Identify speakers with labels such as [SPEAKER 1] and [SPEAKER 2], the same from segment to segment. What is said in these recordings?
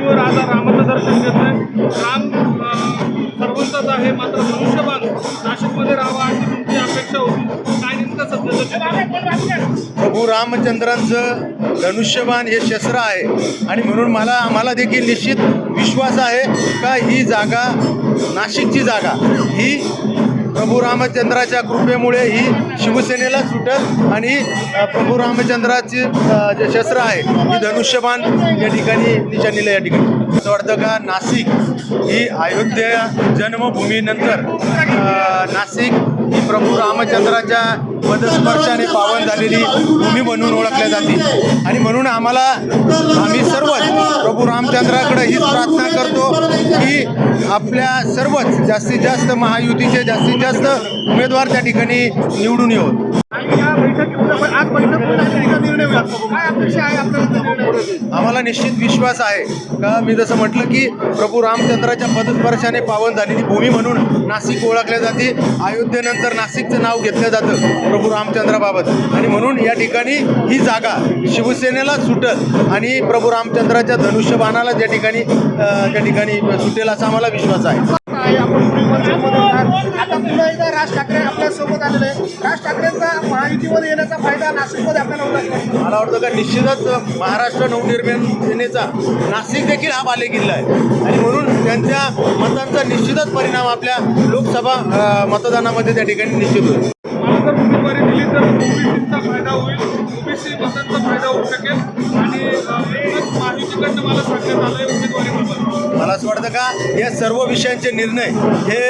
[SPEAKER 1] भूमीवर आज रामाचं दर्शन घेतोय राम सर्वंतच आहे मात्र मनुष्यबान नाशिकमध्ये राहावा अशी तुमची अपेक्षा होती. काय नेमकं
[SPEAKER 2] प्रभू रामचंद्रांचं धनुष्यबाण हे शस्त्र आहे. आणि म्हणून मला आम्हाला देखील निश्चित विश्वास आहे का ही जागा नाशिकची जागा? ही प्रभू रामचंद्राच्या कृपेमुळे ही शिवसेनेला सुटत आणि प्रभू रामचंद्राची जे शस्त्र आहे ही धनुष्यबाण या ठिकाणी निशाणीला या ठिकाणी. असं वाटतं का नाशिक ही अयोध्या जन्मभूमीनंतर नाशिक प्रभू रामचंद्राच्या पदस्पर्शाने पावन झालेली भूमी म्हणून ओळखल्या जाते. आणि म्हणून आम्हाला आम्ही सर्वच प्रभू रामचंद्राकडे हीच प्रार्थना करतो की आपल्या सर्वच जास्तीत जास्त महायुतीचे जास्तीत जास्त उमेदवार त्या ठिकाणी निवडून येऊत आम्हाला निश्चित विश्वास आहे. का? मी जसं म्हटलं की प्रभू रामचंद्राच्या पदस्पर्शाने पावन झालेली भूमी म्हणून नाशिक ओळखल्या जाते. अयोध्येनंतर नाशिकचं नाव घेतलं जातं प्रभू रामचंद्राबाबत. आणि म्हणून या ठिकाणी ही जागा शिवसेनेला सुटल आणि प्रभू रामचंद्राच्या धनुष्यबाणाला ज्या ठिकाणी त्या ठिकाणी सुटेल असा आम्हाला विश्वास आहे.
[SPEAKER 1] आता पुन्हा एकदा राज ठाकरे आपल्यासोबत आलेले राज ठाकरेंचा महायुतीमध्ये येण्याचा फायदा नाशिकमध्ये आपल्याला होणार
[SPEAKER 2] मला वाटतं का निश्चितच महाराष्ट्र नवनिर्माण सेनेचा नाशिक देखील हा बालेकिल्ला आहे. आणि म्हणून त्यांच्या मतांचा निश्चितच परिणाम आपल्या लोकसभा मतदानामध्ये त्या ठिकाणी निश्चित होईल.
[SPEAKER 1] उमेदवारी दिली तर ओबीसीचा फायदा होईल. ओबीसी मतांचा फायदा होऊ शकेल. आणि महायुतीकडनं मला सांगण्यात आलं आहे उमेदवारीबाबत
[SPEAKER 2] मला असं वाटतं का या सर्व विषयांचे निर्णय हे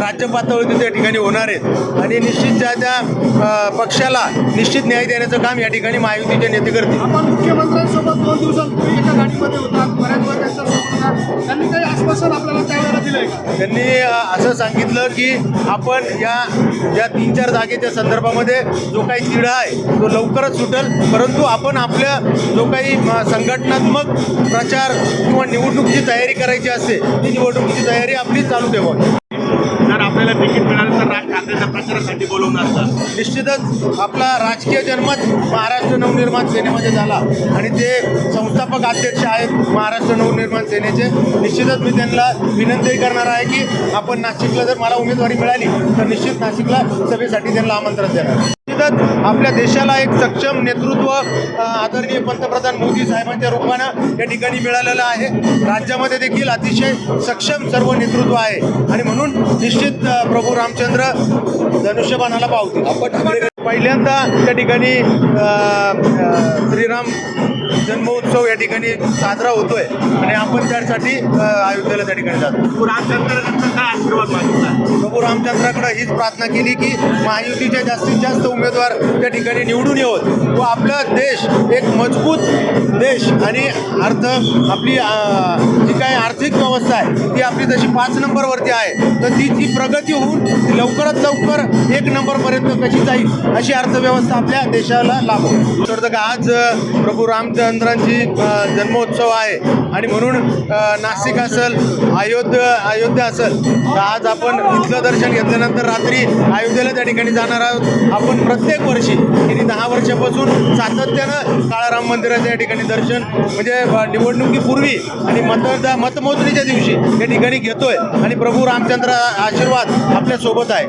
[SPEAKER 2] राज्य पातळीवरती त्या ठिकाणी होणार आहेत. आणि निश्चित त्या त्या पक्षाला निश्चित न्याय देण्याचं काम या ठिकाणी महायुतीचे नेते करतील.
[SPEAKER 1] आपण मुख्यमंत्र्यांसोबत दोन दिवसांपूर्वी एका गाडीमध्ये होतात. बऱ्याच वेळा त्यांच्यासोबत त्यांनी काही आश्वासन आपल्याला त्यावेळेला दिलंय का?
[SPEAKER 2] त्यांनी असं सांगितलं की आपण या या तीन चार जागेच्या संदर्भामध्ये जो काही तिढा आहे तो लवकरच सुटेल. परंतु आपण आपल्या जो काही संघटनात्मक प्रचार किंवा निवडणुकीची तयारी करायची असते ती निवडणुकीची तयारी आपली चालू ठेवावी.
[SPEAKER 3] जर तिकीट मिळालं तर राज प्रचारासाठी बोलवणार सर
[SPEAKER 2] निश्चितच आपला राजकीय जन्मच महाराष्ट्र नवनिर्माण सेनेमध्ये झाला. आणि ते संस्थापक अध्यक्ष आहेत महाराष्ट्र नवनिर्माण सेनेचे निश्चितच मी त्यांना विनंती करणार आहे की आपण नाशिकला जर मला उमेदवारी मिळाली तर निश्चित नाशिकला सभेसाठी त्यांना आमंत्रण देणार. निश्चितच आपल्या देशाला एक सक्षम नेतृत्व आदरणीय पंतप्रधान मोदी साहेबांच्या रूपानं या ठिकाणी मिळालेलं आहे. राज्यामध्ये देखील अतिशय सक्षम सर्व नेतृत्व आहे. आणि म्हणून निश्चित प्रभू रामचंद्र धनुष्यबाणाला पावतील. आपण पहिल्यांदा त्या ठिकाणी श्रीराम जन्मोत्सव या ठिकाणी साजरा होतोय आणि आपण त्यासाठी अयोध्येला त्या ठिकाणी जातो.
[SPEAKER 3] राजचंद्रांचा काय आशीर्वाद मागितला?
[SPEAKER 2] प्रभू रामचंद्राकडे हीच प्रार्थना केली की महायुतीचे जास्तीत जास्त उमेदवार त्या ठिकाणी निवडून येवत. व आपला देश एक मजबूत देश आणि अर्थ आपली जी काही आर्थिक व्यवस्था आहे. ती आपली जशी पाच नंबरवरती आहे तर ती ती प्रगती होऊन ती लवकरात लवकर एक नंबरपर्यंत कशी जाईल अशी अर्थव्यवस्था आपल्या देशाला लाभो. तर आज प्रभू रामचंद्रांची जन्मोत्सव आहे. आणि म्हणून नाशिक असेल अयोध्या अयोध्या असेल तर आज आपण इथलं दर्शन घेतल्यानंतर रात्री अयोध्येला त्या ठिकाणी जाणार आहोत. आपण प्रत्येक वर्षी गेली दहा वर्षापासून सातत्यानं काळाराम मंदिराच्या या ठिकाणी दर्शन म्हणजे निवडणुकीपूर्वी आणि मतदा मतमोजणीच्या दिवशी या ठिकाणी घेतोय. आणि प्रभू रामचंद्र आशीर्वाद आपल्यासोबत आहे.